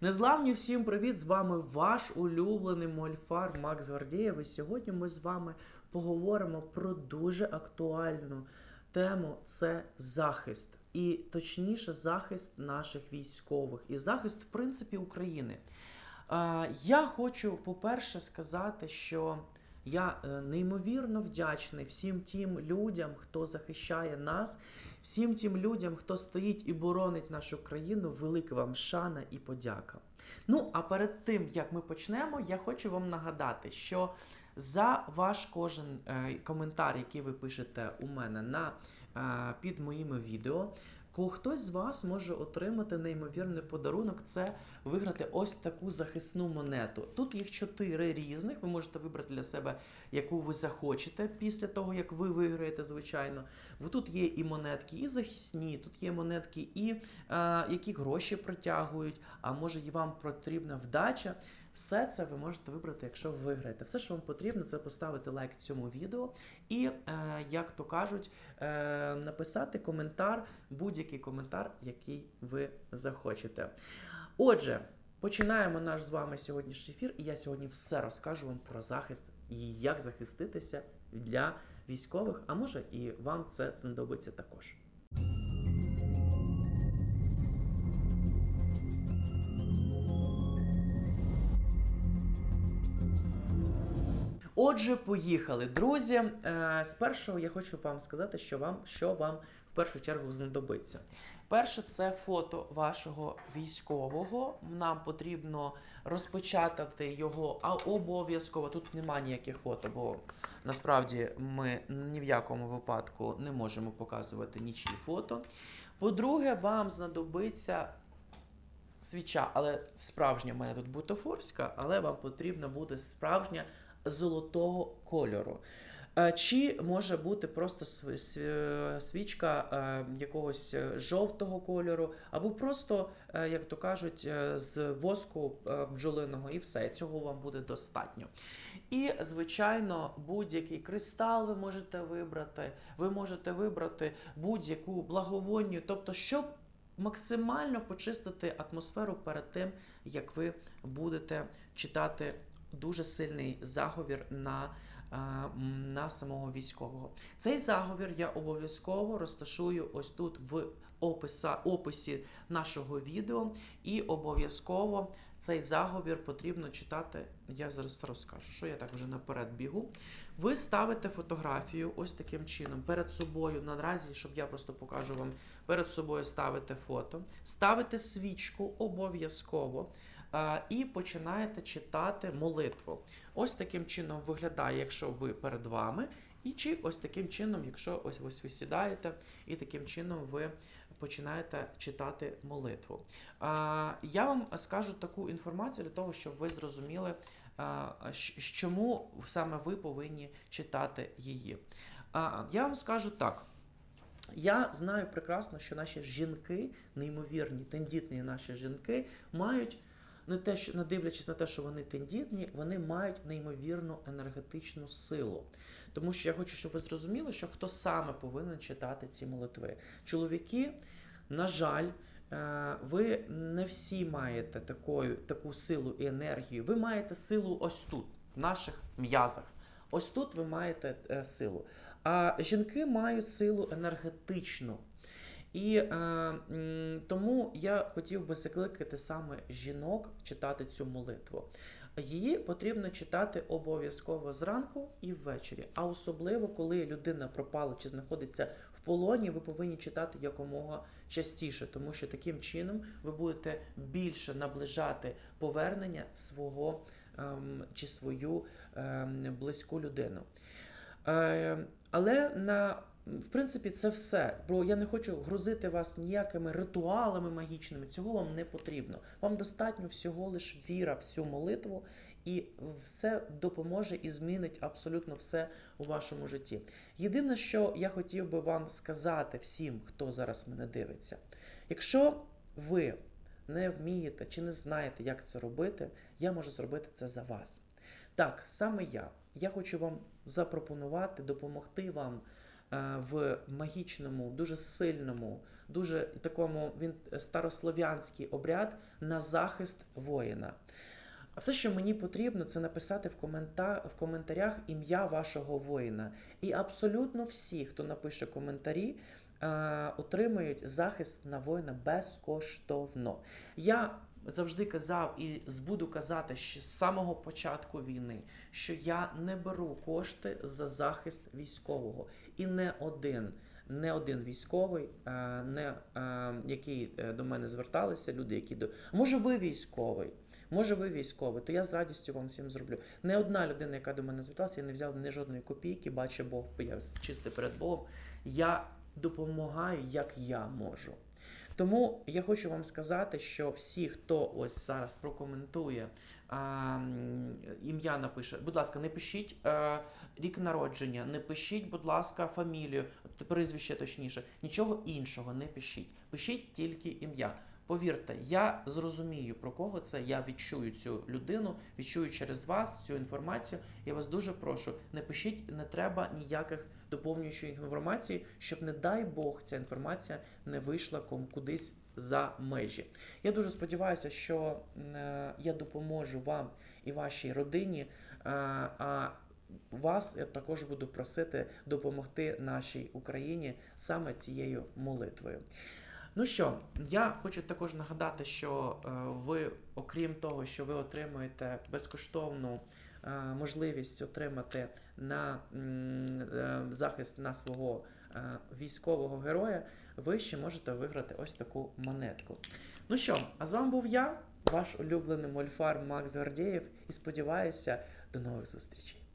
Незламні всім привіт! З вами ваш улюблений мольфар Макс Гордієв. І сьогодні ми з вами поговоримо про дуже актуальну тему це захист. І точніше, захист наших військових і захист, в принципі, України. Е, Я хочу, по-перше, сказати, що я е, неймовірно вдячний всім тим людям, хто захищає нас, всім тим людям, хто стоїть і боронить нашу країну. Велика вам шана і подяка. Ну, а перед тим як ми почнемо, я хочу вам нагадати, що за ваш кожен е, коментар, який ви пишете у мене на е, під моїми відео. Хтось з вас може отримати неймовірний подарунок це виграти ось таку захисну монету. Тут їх чотири різних. Ви можете вибрати для себе, яку ви захочете після того, як ви виграєте, звичайно. Ви- Тут є і монетки, і захисні, тут є монетки, і е, які гроші притягують, а може і вам потрібна вдача. Все це ви можете вибрати, якщо ви виграєте. Все, що вам потрібно, це поставити лайк цьому відео і, е, як то кажуть, е, написати коментар, будь-який коментар, який ви захочете. Отже, починаємо наш з вами сьогоднішній ефір, і я сьогодні все розкажу вам про захист і як захиститися для військових, а може і вам це знадобиться також. Отже, поїхали, друзі. Е, Спершу я хочу вам сказати, що вам що вам в першу чергу знадобиться. Перше, це фото вашого військового. Нам потрібно розпечатати його, а обов'язково тут немає ніяких фото, бо насправді ми ні в якому випадку не можемо показувати нічиї фото. По-друге, вам знадобиться свіча, але справжня в мене тут бутафорська, але вам потрібна буде справжня золотого кольору. Е, Чи може бути просто св- св- свічка е, якогось е, жовтого кольору, або просто, як то кажуть, з воску бджолиного, і все, цього вам буде достатньо. І, звичайно, будь-який кристал ви можете вибрати. Ви можете вибрати будь-яку благовонню, тобто, щоб максимально почистити атмосферу перед тим, як ви будете читати дуже сильний заговір на, е, на самого військового. Цей заговір я обов'язково розташую ось тут в описа, описі нашого відео, і обов'язково цей заговір потрібно читати. Я зараз розкажу, що я так вже наперед бігу. Ви ставите фотографію ось таким чином перед собою. Наразі, щоб я просто покажу вам, перед собою ставите фото, ставите свічку обов'язково. І починаєте читати молитву. Ось таким чином виглядає, якщо ви перед вами, і чи ось таким чином, якщо ось ви сідаєте, і таким чином ви починаєте читати молитву. Я вам скажу таку інформацію для того, щоб ви зрозуміли, чому саме ви повинні читати її. Я вам скажу так. Я знаю прекрасно, що наші жінки, неймовірні, тендітні наші жінки, мають не те, що не дивлячись на те, що вони тендітні, вони мають неймовірну енергетичну силу. Тому що я хочу, щоб ви зрозуміли, що хто саме повинен читати ці молитви. Чоловіки, на жаль, е, ви не всі маєте такою, таку силу і енергію. Ви маєте силу ось тут, в наших м'язах. Ось тут ви маєте е, силу. А жінки мають силу енергетичну. І е, тому я хотів би закликати саме жінок читати цю молитву. Її потрібно читати обов'язково зранку і ввечері. А особливо, коли людина пропала чи знаходиться в полоні, ви повинні читати якомога частіше, тому що таким чином ви будете більше наближати повернення свого ем, чи свою ем, близьку людину. Е, але на в принципі це все. Бо я не хочу грузити вас ніякими ритуалами магічними. Цього вам не потрібно. Вам достатньо всього лиш віра в цю молитву, і все допоможе і змінить абсолютно все у вашому житті. Єдине, що я хотів би вам сказати всім, хто зараз мене дивиться, якщо ви не вмієте чи не знаєте, як це робити, я можу зробити це за вас. Так, саме я. Я хочу вам запропонувати, допомогти вам в магічному, дуже сильному дуже такому він старослов'янський обряд на захист воїна. А все, що мені потрібно, це написати в, комента... в коментарях ім'я вашого воїна. І абсолютно всі, хто напише коментарі, е, отримують захист на воїна безкоштовно. Я завжди казав і буду казати ще з самого початку війни, що я не беру кошти за захист військового. І не один. Не один військовий, е, не е, який е, до мене зверталися, люди, які до може ви військовий, може ви військовий, то я з радістю вам всім зроблю. Не одна людина, яка до мене зверталася, я не взяв ні жодної копійки, бачу Бог, бо я чистий перед Богом. Я допомагаю, як я можу. Тому я хочу вам сказати, що всі, хто ось зараз прокоментує а, ім'я напише, будь ласка, не пишіть а, рік народження, не пишіть, будь ласка, фамілію, прізвище точніше, нічого іншого не пишіть. Пишіть тільки ім'я. Повірте, я зрозумію про кого це. Я відчую цю людину, відчую через вас цю інформацію. Я вас дуже прошу, не пишіть, не треба ніяких доповнюючої інформації, щоб, не дай Бог, ця інформація не вийшла кудись за межі. Я дуже сподіваюся, що е, я допоможу вам і вашій родині. е, А вас я також буду просити допомогти нашій Україні саме цією молитвою. Ну що, я хочу також нагадати, що е, ви, окрім того, що ви отримуєте безкоштовну е, можливість отримати на е, захист на свого військового героя, ви ще можете виграти ось таку монетку. Ну що, а з вами був я, ваш улюблений мольфар Макс Гордєєв, і сподіваюся, до нових зустрічей.